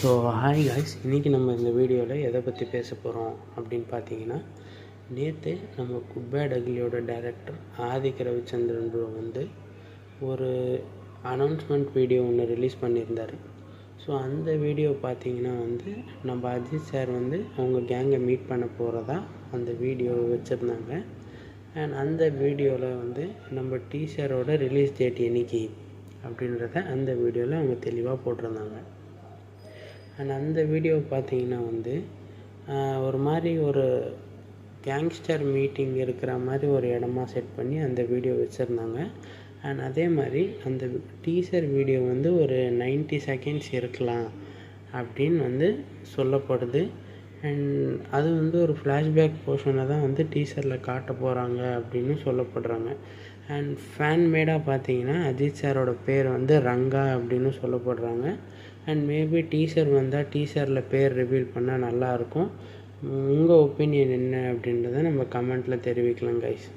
So hi guys இன்றைக்கி நம்ம இந்த வீடியோவில் எதை பற்றி பேச போகிறோம் அப்படின்னு பார்த்தீங்கன்னா நேற்று நம்ம குட் பேட் அக்லியோட ஆதிக்க ரவிச்சந்திரன் வந்து ஒரு அனௌன்ஸ்மெண்ட் வீடியோ ஒன்று ரிலீஸ் பண்ணியிருந்தார். ஸோ அந்த வீடியோ பார்த்தீங்கன்னா வந்து நம்ம அஜித் சார் வந்து அவங்க கேங்கை மீட் பண்ண போகிறதா அந்த வீடியோ வச்சுருந்தாங்க. அண்ட் அந்த வீடியோவில் வந்து நம்ம டீச்சரோட ரிலீஸ் டேட் என்னைக்கு அப்படின்றத அந்த வீடியோவில் அவங்க தெளிவாக போட்டிருந்தாங்க. அண்ட் அந்த வீடியோ பார்த்தீங்கன்னா வந்து ஒரு மாதிரி ஒரு கேங்ஸ்டர் மீட்டிங் இருக்கிற மாதிரி ஒரு இடமா செட் பண்ணி அந்த வீடியோ வச்சுருந்தாங்க. அண்ட் அதே மாதிரி அந்த டீசர் வீடியோ வந்து ஒரு 90 செகண்ட்ஸ் இருக்கலாம் அப்படின்னு வந்து சொல்லப்படுது. அண்ட் அது வந்து ஒரு ஃப்ளாஷ்பேக் போர்ஷனை தான் வந்து டீசரில் காட்ட போகிறாங்க அப்படின்னு சொல்லப்படுறாங்க. அண்ட் ஃபேன் மேடாக பார்த்தீங்கன்னா அஜித் சாரோட பேர் வந்து ரங்கா அப்படின்னு சொல்லப்படுறாங்க. அண்ட் மேபி டீசர் வந்தால் டீசரில் பேர் ரிவீல் பண்ணால் நல்லாயிருக்கும் உங்கள் ஒப்பீனியன் என்ன அப்படின்றத நம்ம கமெண்ட்டில் தெரிவிக்கலாம் கைஸ்